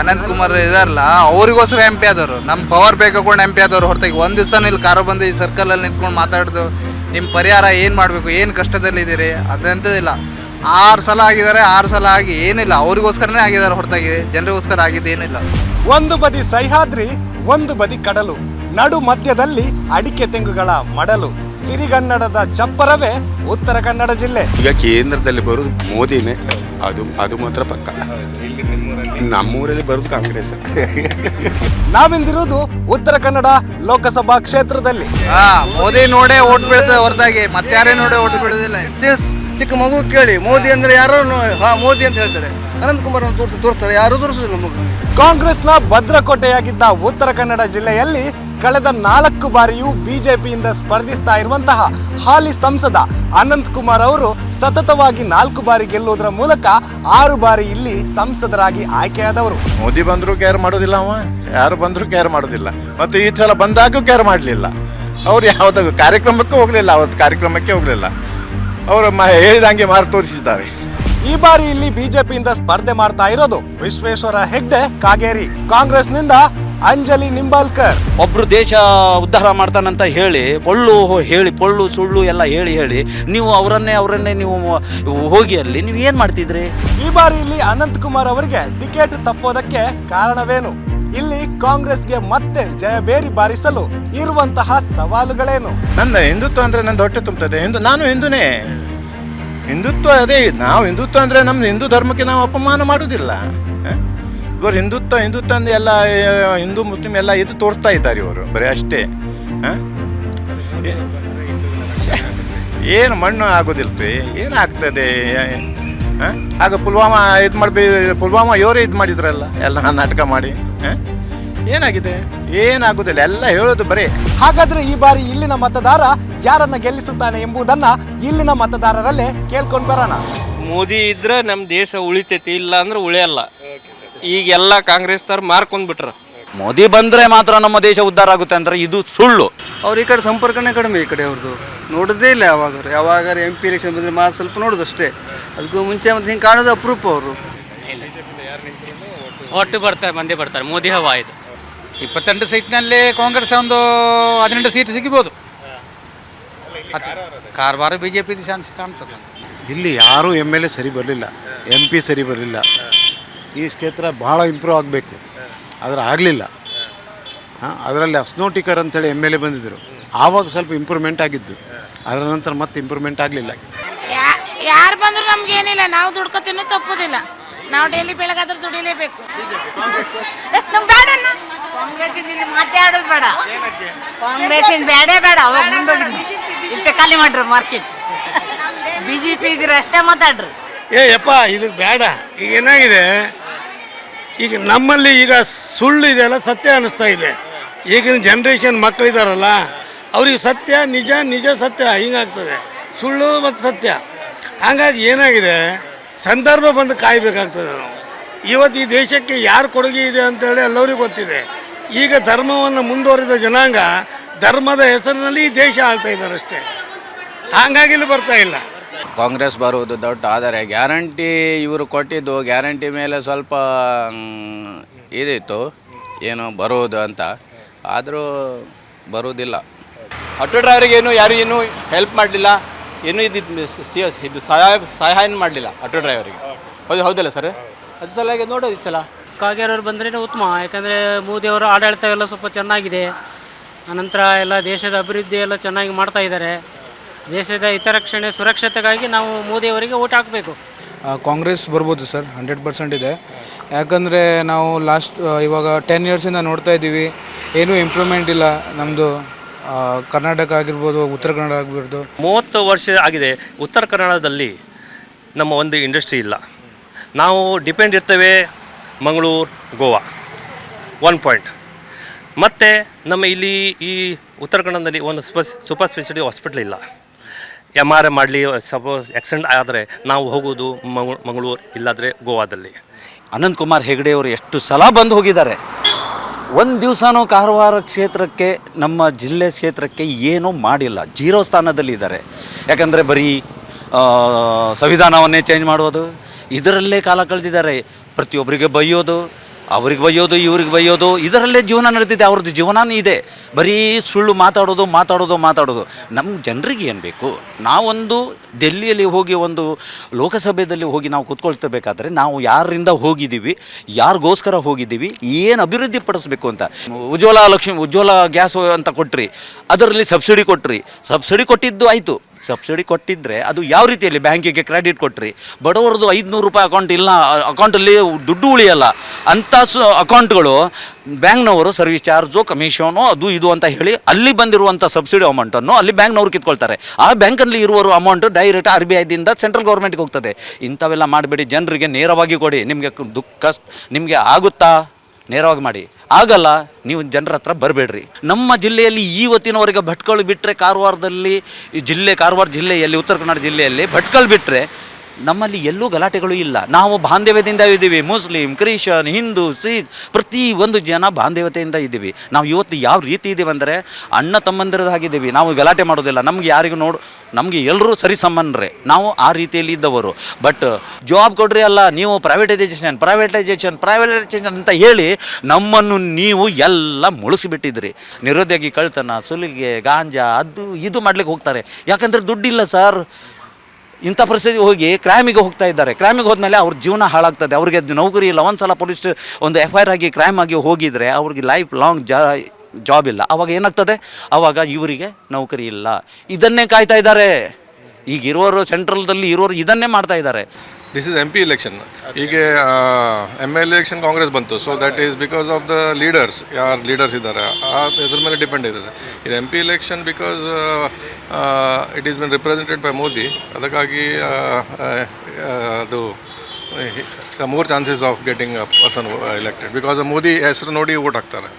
ಅನಂತ್ ಕುಮಾರ್ ಇದಾರಲ್ಲ, ಅವ್ರಿಗೋಸ್ಕರ M P ಆದವರು. ನಮ್ಮ ಪವರ್ ಬೇಕಾಕೊಂಡು ಎಂ ಪಿ ಆದವ್ರು ಹೊರತಾಗಿ. ಒಂದು ದಿವಸ ಇಲ್ಲಿ ಕಾರು ಬಂದು ಈ ಸರ್ಕಲಲ್ಲಿ ನಿಂತ್ಕೊಂಡು ಮಾತಾಡ್ದು ನಿಮ್ಮ ಪರಿಹಾರ ಏನು ಮಾಡಬೇಕು, ಏನು ಕಷ್ಟದಲ್ಲಿದ್ದೀರಿ ಇಲ್ಲ ಆರು ಸಲ ಆಗಿದ್ದಾರೆ, ಆರು ಸಲ ಆಗಿ ಏನಿಲ್ಲ. ಅವ್ರಿಗೋಸ್ಕರನೇ ಆಗಿದ್ದಾರೆ ಹೊರತಾಗಿ. ಜನರಿಗೋಸ್ಕರ ಆಗಿದ್ದು ಏನಿಲ್ಲ. ಒಂದು ಬದಿ ಸಹ್ಯಾದ್ರಿ, ಒಂದು ಬದಿ ಕಡಲು. ನಡು ಮಧ್ಯದಲ್ಲಿ ಅಡಿಕೆ ತೆಂಗುಗಳ ಮಡಲು. ಸಿರಿಗನ್ನಡದ ಚಪ್ಪರವೇ ಉತ್ತರ ಕನ್ನಡ ಜಿಲ್ಲೆ. ಈಗ ಕೇಂದ್ರದಲ್ಲಿ ಬರೋದು ಮೋದಿನೇ. ಅದು ಅದು ಮಾತ್ರ ಪಕ್ಕ. ನಮ್ಮೂರಲ್ಲಿ ಬರೋದು ಕಾಂಗ್ರೆಸ್. ನಾವಿಂದಿರುವುದು ಉತ್ತರ ಕನ್ನಡ ಲೋಕಸಭಾ ಕ್ಷೇತ್ರದಲ್ಲಿ. ಮೋದಿ ನೋಡೇ ಓಟ್ ಬೀಳ್ತದೆ ಹೊರತಾಗಿ. ಮತ್ತಾರೇ ನೋಡೇ ಓಟ್ ಬೀಳೋದಿಲ್ಲ. ಚಿಕ್ಕ ಮಗು ಕೇಳಿ ಮೋದಿ ಅಂದ್ರೆ ಯಾರೋ ನೋ- ಹಾ ಮೋದಿ ಅಂತ ಹೇಳ್ತಾರೆ. ಅನಂತ್ ಕುಮಾರ್ ಅಂತ ತೋರ್ಸ್ ತೋರಿಸ್ತಾರೆ ಯಾರು ತೋರಿಸೋದಿಲ್ಲ ಮಗು. ಕಾಂಗ್ರೆಸ್ನ ಭದ್ರಕೋಟೆಯಾಗಿದ್ದ ಉತ್ತರ ಕನ್ನಡ ಜಿಲ್ಲೆಯಲ್ಲಿ ಕಳೆದ ನಾಲ್ಕು ಬಾರಿಯೂ ಬಿಜೆಪಿಯಿಂದ ಸ್ಪರ್ಧಿಸ್ತಾ ಇರುವಂತಹ ಹಾಲಿ ಸಂಸದ ಅನಂತ್ ಕುಮಾರ್ ಅವರು ಸತತವಾಗಿ ನಾಲ್ಕು ಬಾರಿ ಗೆಲ್ಲುವುದರ ಮೂಲಕ ಆರು ಬಾರಿ ಇಲ್ಲಿ ಸಂಸದರಾಗಿ ಆಯ್ಕೆಯಾದವರು. ಮೋದಿ ಬಂದರೂ ಕೇರ್ ಮಾಡೋದಿಲ್ಲ ಅವ ಯಾರು ಬಂದರೂ ಕೇರ್ ಮಾಡೋದಿಲ್ಲ. ಮತ್ತು ಈ ಸಲ ಬಂದಾಗೂ ಕೇರ್ ಮಾಡಲಿಲ್ಲ. ಅವ್ರು ಯಾವುದಾಗ ಕಾರ್ಯಕ್ರಮಕ್ಕೂ ಹೋಗಲಿಲ್ಲ ಅವತ್ತು ಕಾರ್ಯಕ್ರಮಕ್ಕೆ ಹೋಗಲಿಲ್ಲ. ಅವರು ಮ ಹೇಳಿದಂಗೆ ಮಾರು ತೋರಿಸಿದ್ದಾರೆ. ಈ ಬಾರಿ ಇಲ್ಲಿ ಬಿಜೆಪಿಯಿಂದ ಸ್ಪರ್ಧೆ ಮಾಡ್ತಾ ಇರೋದು ವಿಶ್ವೇಶ್ವರ ಹೆಗ್ಡೆ ಕಾಗೇರಿ. ಕಾಂಗ್ರೆಸ್ನಿಂದ ಅಂಜಲಿ ನಿಂಬಾಲ್ಕರ್. ಒಬ್ರು ದೇಶ ಉದ್ಧಾರ ಮಾಡ್ತಾನಂತ ಹೇಳಿ ಪೊಳ್ಳು ಹೋ- ಹೇಳಿ ಪೊಳ್ಳು ಸುಳ್ಳು ಎಲ್ಲ ಹೇಳಿ ಹೇಳಿ ನೀವು ಅವರನ್ನೇ ಅವರನ್ನೇ ನೀವು ಹೋಗಿ ಅಲ್ಲಿ ನೀವು ಏನು ಮಾಡ್ತಿದ್ರಿ? ಈ ಬಾರಿ ಇಲ್ಲಿ ಅನಂತ್ ಕುಮಾರ್ ಅವರಿಗೆ ಟಿಕೆಟ್ ತಪ್ಪೋದಕ್ಕೆ ಕಾರಣವೇನು? ಇಲ್ಲಿ ಕಾಂಗ್ರೆಸ್ಗೆ ಮತ್ತೆ ಜಯಬೇರಿ ಬಾರಿಸಲು ಇರುವಂತಹ ಸವಾಲುಗಳೇನು? ನನ್ನ ಹಿಂದುತ್ವ ಅಂದ್ರೆ ನನ್ನ ಹೊಟ್ಟೆ ತುಂಬುತ್ತದೆ ಹಿಂದೂ ನಾನು ಹಿಂದೂನೇ. ಹಿಂದುತ್ವ ಅದೇ ನಾವು ಹಿಂದುತ್ವ ಅಂದರೆ ನಮ್ಮ ಹಿಂದೂ ಧರ್ಮಕ್ಕೆ ನಾವು ಅಪಮಾನ ಮಾಡೋದಿಲ್ಲ ಹ? ಇವರು ಹಿಂದುತ್ವ ಹಿಂದುತ್ವ ಅಂದ್ರೆ ಎಲ್ಲ ಹಿಂದೂ ಮುಸ್ಲಿಂ ಎಲ್ಲ ಇದು ತೋರಿಸ್ತಾ ಇದ್ದಾರೆ ಇವರು ಬರೀ ಅಷ್ಟೇ. ಹ? ಏನು ಮಣ್ಣು ಆಗೋದಿಲ್ಲ ರೀ ಏನಾಗ್ತದೆ ಹಾಂ? ಆಗ ಪುಲ್ವಾಮಾ ಇದು ಮಾಡಿ ಪುಲ್ವಾಮಾ ಇವರೇ ಇದು ಮಾಡಿದ್ರಲ್ಲ ಎಲ್ಲ ನಾಟಕ ಮಾಡಿ ಹ? ಏನಾಗಿದೆ? ಏನಾಗುದಿಲ್ಲ ಎಲ್ಲ ಹೇಳೋದು ಬರೀ. ಹಾಗಾದ್ರೆ ಈ ಬಾರಿ ಇಲ್ಲಿನ ಮತದಾರ ಯಾರನ್ನ ಗೆಲ್ಲಿಸುತ್ತಾನೆ ಎಂಬುದನ್ನ ಇಲ್ಲಿನ ಮತದಾರರಲ್ಲೇ ಕೇಳ್ಕೊಂಡು ಬರೋಣ. ಮೋದಿ ಇದ್ರೆ ನಮ್ಮ ದೇಶ ಉಳಿತೈತಿ ಇಲ್ಲ ಅಂದ್ರೆ ಉಳಿಯಲ್ಲ. ಈಗೆಲ್ಲ ಕಾಂಗ್ರೆಸ್ದವ್ರು ಮಾರ್ಕೊಂಡ್ ಬಿಟ್ರ. ಮೋದಿ ಬಂದರೆ ಮಾತ್ರ ನಮ್ಮ ದೇಶ ಉದ್ಧಾರ ಆಗುತ್ತೆ ಅಂದ್ರೆ ಇದು ಸುಳ್ಳು. ಅವ್ರು ಈ ಕಡೆ ಸಂಪರ್ಕನೇ ಕಡಿಮೆ ಈ ಕಡೆ ಅವ್ರದ್ದು ನೋಡೋದೇ ಇಲ್ಲ ಯಾವಾಗ ಯಾವಾಗ ಎಂ ಪಿ ಎಲೆಕ್ಷನ್ ಬಂದರೆ ಮಾತ್ರ ಸ್ವಲ್ಪ ನೋಡೋದು ಅಷ್ಟೇ. ಅದಕ್ಕೂ ಮುಂಚೆ ಮತ್ತೆ ಹಿಂಗೆ ಕಾಣೋದು ಅಪರೂಪ ಅವರು. ಒಟ್ಟು ಬರ್ತಾರೆ ಮಂದಿ ಬರ್ತಾರೆ. ಮೋದಿ ಹವಾ ಇದು. ಇಪ್ಪತ್ತೆಂಟು ಸೀಟ್ನಲ್ಲಿ ಕಾಂಗ್ರೆಸ್ ಒಂದು ಹದಿನೆಂಟು ಸೀಟ್ ಸಿಗ್ಬೋದು. Karwar B J P chance ಕಾಣ್ತದೆ. ಇಲ್ಲಿ ಯಾರೂ ಎಂ ಎಲ್ ಎ ಸರಿ ಬರಲಿಲ್ಲ. ಎಂ ಪಿ ಸರಿ ಬರಲಿಲ್ಲ. ಈ ಕ್ಷೇತ್ರ ಭಾಳ ಇಂಪ್ರೂವ್ ಆಗಬೇಕು. ಆದರೆ ಆಗಲಿಲ್ಲ. ಅದರಲ್ಲಿ ಅಸ್ನೋಟಿಕರ್ ಅಂತೇಳಿ ಎಂ ಎಲ್ ಎ ಬಂದಿದ್ದರು ಆವಾಗ ಸ್ವಲ್ಪ ಇಂಪ್ರೂವ್ಮೆಂಟ್ ಆಗಿದ್ದು. ಅದರ ನಂತರ ಮತ್ತೆ ಇಂಪ್ರೂವ್ಮೆಂಟ್ ಆಗಲಿಲ್ಲ. ಯಾರು ಬಂದರೂ ನಮ್ಗೇನಿಲ್ಲ. ನಾವು ದುಡ್ಕೋತೀನೂ ತಪ್ಪುದಿಲ್ಲ. ನಾವು ಡೈಲಿ ಬೆಳಗಾದ್ರೆ ದುಡಿಲೇಬೇಕು. ಮಾತಾಡೋದು ಬೇಡ ಕಾಂಗ್ರೆಸ್ ಬೇಡೇ. ಬೇಡ ಅವಾಗ ಮುಂದೋಗಿ ಇಲ್ತೆ ಖಾಲಿ ಮಾಡ್ರಿ ಮಾರ್ಕೆಟ್. ಬಿಜೆಪಿ ಇದ್ರ ಅಷ್ಟೇ ಮಾತಾಡ್ರಿ. ಏ ಯಪ್ಪ ಇದು ಬೇಡ. ಈಗ ಏನಾಗಿದೆ? ಈಗ ನಮ್ಮಲ್ಲಿ ಈಗ ಸುಳ್ಳು ಇದೆಯಲ್ಲ ಸತ್ಯ ಅನ್ನಿಸ್ತಾ ಇದೆ. ಈಗಿನ ಜನ್ರೇಷನ್ ಮಕ್ಕಳಿದಾರಲ್ಲ, ಅವ್ರಿಗೆ ಸತ್ಯ ನಿಜ ನಿಜ ಸತ್ಯ ಹಿಂಗಾಗ್ತದೆ ಸುಳ್ಳು ಮತ್ತು ಸತ್ಯ. ಹಾಗಾಗಿ ಏನಾಗಿದೆ, ಸಂದರ್ಭ ಬಂದು ಕಾಯಬೇಕಾಗ್ತದೆ ನಾವು. ಇವತ್ತು ಈ ದೇಶಕ್ಕೆ ಯಾರು ಕೊಡುಗೆ ಇದೆ ಅಂತೇಳಿ ಎಲ್ಲರಿಗೂ ಗೊತ್ತಿದೆ. ಈಗ ಧರ್ಮವನ್ನು ಮುಂದುವರಿದ ಜನಾಂಗ ಧರ್ಮದ ಹೆಸರಿನಲ್ಲಿ ದೇಶ ಆಳ್ತಾ ಇದ್ದಾರೆ ಅಷ್ಟೇ ಹಾಗಾಗಿ ಇಲ್ಲಿ ಬರ್ತಾ ಇಲ್ಲ. ಕಾಂಗ್ರೆಸ್ ಬರುವುದು ದೊಡ್ಡ ಆದರೆ ಗ್ಯಾರಂಟಿ ಇವರು ಕೊಟ್ಟಿದ್ದು ಗ್ಯಾರಂಟಿ ಮೇಲೆ ಸ್ವಲ್ಪ ಇದಿತ್ತು ಏನು ಬರುವುದು ಅಂತ. ಆದರೂ ಬರುವುದಿಲ್ಲ. ಆಟೋ ಡ್ರೈವರಿಗೆ ಏನು ಯಾರು ಏನು ಹೆಲ್ಪ್ ಮಾಡಲಿಲ್ಲ ಏನು ಇದು ಸಿ- ಇದು ಸಹಾಯ ಸಹಾಯ ಮಾಡಲಿಲ್ಲ ಆಟೋ ಡ್ರೈವರಿಗೆ. ಹೌದು ಹೌದಲ್ಲ ಸರ್ ಅದು ಸಲುವಾಗಿ ನೋಡೋದು ಈ ಸಲ. ಕಾಗೇರವ್ರು ಬಂದ್ರೇ ಉತ್ತಮ ಯಾಕಂದರೆ ಮೋದಿಯವರ ಆಡಳಿತ ಎಲ್ಲ ಸ್ವಲ್ಪ ಚೆನ್ನಾಗಿದೆ. ಅನಂತರ ಎಲ್ಲ ದೇಶದ ಅಭಿವೃದ್ಧಿ ಎಲ್ಲ ಚೆನ್ನಾಗಿ ಮಾಡ್ತಾ ಇದ್ದಾರೆ. ದೇಶದ ಹಿತರಕ್ಷಣೆ ಸುರಕ್ಷತೆಗಾಗಿ ನಾವು ಮೋದಿಯವರಿಗೆ ಓಟ್ ಹಾಕಬೇಕು. ಕಾಂಗ್ರೆಸ್ ಬರ್ಬೋದು ಸರ್ ಹಂಡ್ರೆಡ್ ಪರ್ಸೆಂಟ್ ಇದೆ. ಯಾಕಂದರೆ ನಾವು ಲಾಸ್ಟ್ ಇವಾಗ ಟೆನ್ ಇಯರ್ಸಿಂದ ನೋಡ್ತಾ ಇದ್ದೀವಿ. ಏನೂ ಇಂಪ್ರೂವ್ಮೆಂಟ್ ಇಲ್ಲ. ನಮ್ಮದು ಕರ್ನಾಟಕ ಆಗಿರ್ಬೋದು ಉತ್ತರ ಕನ್ನಡ ಆಗಿರ್ಬೋದು. ಮೂವತ್ತು ವರ್ಷ ಆಗಿದೆ. ಉತ್ತರ ಕನ್ನಡದಲ್ಲಿ ನಮ್ಮ ಒಂದು ಇಂಡಸ್ಟ್ರಿ ಇಲ್ಲ. ನಾವು ಡಿಪೆಂಡ್ ಇರ್ತೇವೆ ಮಂಗಳೂರು ಗೋವಾ. ಒನ್ ಪಾಯಿಂಟ್ ಮತ್ತು ನಮ್ಮ ಇಲ್ಲಿ ಈ ಉತ್ತರ ಕನ್ನಡದಲ್ಲಿ ಒಂದು ಸ್ಪೆಸ್ ಸೂಪರ್ ಸ್ಪೆಷಾಲಿಟಿ ಹಾಸ್ಪಿಟ್ಲ್ ಇಲ್ಲ. ಎಂ ಆರ್ ಐ ಮಾಡಲಿ ಸಪೋಸ್ ಆಕ್ಸಿಡೆಂಟ್ ಆದರೆ ನಾವು ಹೋಗೋದು ಮಂಗ್, ಮಂಗಳೂರು, ಇಲ್ಲಾದರೆ ಗೋವಾದಲ್ಲಿ. ಅನಂತ್ ಕುಮಾರ್ ಹೆಗಡೆ ಅವರು ಎಷ್ಟು ಸಲ ಬಂದು ಹೋಗಿದ್ದಾರೆ? ಒಂದು ದಿವಸನೂ ಕಾರವಾರ ಕ್ಷೇತ್ರಕ್ಕೆ, ನಮ್ಮ ಜಿಲ್ಲೆ ಕ್ಷೇತ್ರಕ್ಕೆ ಏನೂ ಮಾಡಿಲ್ಲ. ಜೀರೋ ಸ್ಥಾನದಲ್ಲಿದ್ದಾರೆ. ಯಾಕಂದರೆ ಬರೀ ಸಂವಿಧಾನವನ್ನೇ ಚೇಂಜ್ ಮಾಡೋದು ಇದರಲ್ಲೇ ಕಾಲ ಕಳೆದಿದ್ದಾರೆ. ಪ್ರತಿಯೊಬ್ಬರಿಗೆ ಬೈಯೋದು ಅವ್ರಿಗೆ ಬೈಯೋದು ಇವ್ರಿಗೆ ಬೈಯೋದು ಇದರಲ್ಲೇ ಜೀವನ ನಡೆದಿದೆ ಅವ್ರದ್ದು ಜೀವನನೇ ಇದೆ. ಬರೀ ಸುಳ್ಳು ಮಾತಾಡೋದು ಮಾತಾಡೋದು ಮಾತಾಡೋದು. ನಮ್ಮ ಜನರಿಗೆ ಏನು ಬೇಕು? ನಾವೊಂದು ಡೆಲ್ಲಿಯಲ್ಲಿ ಹೋಗಿ, ಒಂದು ಲೋಕಸಭೆಯಲ್ಲಿ ಹೋಗಿ ನಾವು ಕೂತ್ಕೊಳ್ತಬೇಕಾದ್ರೆ ನಾವು ಯಾರಿಂದ ಹೋಗಿದ್ದೀವಿ, ಯಾರಿಗೋಸ್ಕರ ಹೋಗಿದ್ದೀವಿ, ಏನು ಅಭಿವೃದ್ಧಿ ಪಡಿಸ್ಬೇಕು ಅಂತ. ಉಜ್ವಲ ಲಕ್ಷ್ಮಿ, ಉಜ್ವಲ ಗ್ಯಾಸ್ ಅಂತ ಕೊಟ್ರಿ. ಅದರಲ್ಲಿ ಸಬ್ಸಿಡಿ ಕೊಟ್ರಿ. ಸಬ್ಸಿಡಿ ಕೊಟ್ಟಿದ್ದು ಆಯಿತು. ಸಬ್ಸಿಡಿ ಕೊಟ್ಟಿದ್ದರೆ ಅದು ಯಾವ ರೀತಿಯಲ್ಲಿ ಬ್ಯಾಂಕಿಗೆ ಕ್ರೆಡಿಟ್ ಕೊಟ್ರಿ? ಬಡವರದು ಐದುನೂರು ರೂಪಾಯಿ ಅಕೌಂಟ್ ಇಲ್ಲ ಅಕೌಂಟಲ್ಲಿ ದುಡ್ಡು ಉಳಿಯಲ್ಲ. ಅಂಥ ಸು ಅಕೌಂಟ್ಗಳು ಬ್ಯಾಂಕ್ನವರು ಸರ್ವಿಸ್ ಚಾರ್ಜು ಕಮಿಷನು ಅದು ಇದು ಅಂತ ಹೇಳಿ ಅಲ್ಲಿ ಬಂದಿರುವಂಥ ಸಬ್ಸಿಡಿ ಅಮೌಂಟನ್ನು ಅಲ್ಲಿ ಬ್ಯಾಂಕ್ನವ್ರು ಕಿತ್ಕೊಳ್ತಾರೆ. ಆ ಬ್ಯಾಂಕಲ್ಲಿ ಇರುವ ಅಮೌಂಟ್ ಡೈರೆಕ್ಟ್ ಆರ್ ಬಿ ಐದಿಂದ ಸೆಂಟ್ರಲ್ ಗೌರ್ಮೆಂಟ್ಗೆ ಹೋಗ್ತದೆ. ಇಂಥವೆಲ್ಲ ಮಾಡಬೇಡಿ, ಜನರಿಗೆ ನೇರವಾಗಿ ಕೊಡಿ. ನಿಮಗೆ ದುಃಖ, ನಿಮಗೆ ಆಗುತ್ತಾ? ನೇರವಾಗಿ ಮಾಡಿ. ಆಗಲ್ಲ, ನೀವು ಜನರ ಹತ್ರ ಬರಬೇಡ್ರಿ. ನಮ್ಮ ಜಿಲ್ಲೆಯಲ್ಲಿ ಇವತ್ತಿನವರೆಗೆ ಭಟ್ಕಳು ಬಿಟ್ಟರೆ ಕಾರವಾರದಲ್ಲಿ ಜಿಲ್ಲೆ, ಕಾರವಾರ ಜಿಲ್ಲೆಯಲ್ಲಿ, ಉತ್ತರ ಕನ್ನಡ ಜಿಲ್ಲೆಯಲ್ಲಿ ಭಟ್ಕಳು ಬಿಟ್ಟರೆ ನಮ್ಮಲ್ಲಿ ಎಲ್ಲೂ ಗಲಾಟೆಗಳು ಇಲ್ಲ. ನಾವು ಬಾಂಧವ್ಯದಿಂದ ಇದ್ದೀವಿ. ಮುಸ್ಲಿಂ ಕ್ರಿಶ್ಚನ್ ಹಿಂದೂ, ಸಿಖ್ ಪ್ರತಿ ಒಂದು ಜನ ಬಾಂಧವ್ಯತೆಯಿಂದ ಇದ್ದೀವಿ. ನಾವು ಇವತ್ತು ಯಾವ ರೀತಿ ಇದ್ದೀವಿ ಅಂದರೆ ಅಣ್ಣ ತಮ್ಮಂದಿರದಾಗಿದ್ದೀವಿ ನಾವು ಗಲಾಟೆ ಮಾಡೋದಿಲ್ಲ. ನಮ್ಗೆ ಯಾರಿಗೂ ನೋಡು ನಮಗೆ ಎಲ್ಲರೂ ಸರಿ ಸಂಬಂಧ್ರೆ ನಾವು ಆ ರೀತಿಯಲ್ಲಿ ಇದ್ದವರು. ಬಟ್ ಜಾಬ್ ಕೊಡ್ರಿ ಅಲ್ಲ, ನೀವು ಪ್ರೈವೇಟೈಸೇಷನ್ ಪ್ರೈವೇಟೈಸೇಷನ್ ಪ್ರೈವೇಟೈಸೇಷನ್ ಅಂತ ಹೇಳಿ ನಮ್ಮನ್ನು ನೀವು ಎಲ್ಲ ಮುಳುಸಿಬಿಟ್ಟಿದ್ರಿ. ನಿರುದ್ಯೋಗಿ ಕಳ್ತನ, ಸುಲಿಗೆ, ಗಾಂಜಾ ಅದು ಇದು ಮಾಡ್ಲಿಕ್ಕೆ ಹೋಗ್ತಾರೆ. ಯಾಕಂದ್ರೆ ದುಡ್ಡಿಲ್ಲ ಸರ್. ಇಂಥ ಪರಿಸ್ಥಿತಿ ಹೋಗಿ ಕ್ರೈಮಿಗೆ ಹೋಗ್ತಾ ಇದ್ದಾರೆ. ಕ್ರೈಮಿಗೆ ಹೋದ್ಮೇಲೆ ಅವ್ರ ಜೀವನ ಹಾಳಾಗ್ತದೆ. ಅವ್ರಿಗೆ ನೌಕರಿ ಇಲ್ಲ. ಒಂದು ಸಲ ಪೊಲೀಸ್ ಒಂದು ಎಫ್ ಐ ಆರ್ ಆಗಿ ಕ್ರೈಮ್ ಆಗಿ ಹೋಗಿದರೆ ಅವ್ರಿಗೆ ಲೈಫ್ ಲಾಂಗ್ ಜಾ ಜಾಬ್ ಇಲ್ಲ. ಅವಾಗ ಏನಾಗ್ತದೆ? ಅವಾಗ ಇವರಿಗೆ ನೌಕರಿ ಇಲ್ಲ. ಇದನ್ನೇ ಕಾಯ್ತಾ ಇದ್ದಾರೆ. ಈಗ ಇರೋರು ಸೆಂಟ್ರಲ್ದಲ್ಲಿ ಇರೋರು ಇದನ್ನೇ ಮಾಡ್ತಾ ಇದ್ದಾರೆ. This is M P election ಈಗ ಎಂ ಎಲ್ ಎಲೆಕ್ಷನ್ ಕಾಂಗ್ರೆಸ್ ಬಂತು. So that is because of the leaders ಯಾರು ಲೀಡರ್ಸ್ ಇದ್ದಾರೆ? ಆ ಇದ್ರ ಮೇಲೆ ಡಿಪೆಂಡ್ ಇದೆ? ಇದು M P election because it is been represented by Modi ಅದಕ್ಕಾಗಿ ಅದು more chances of getting a person elected because Modi ಹೆಸರು ನೋಡಿ ವೋಟ್ ಹಾಕ್ತಾರೆ.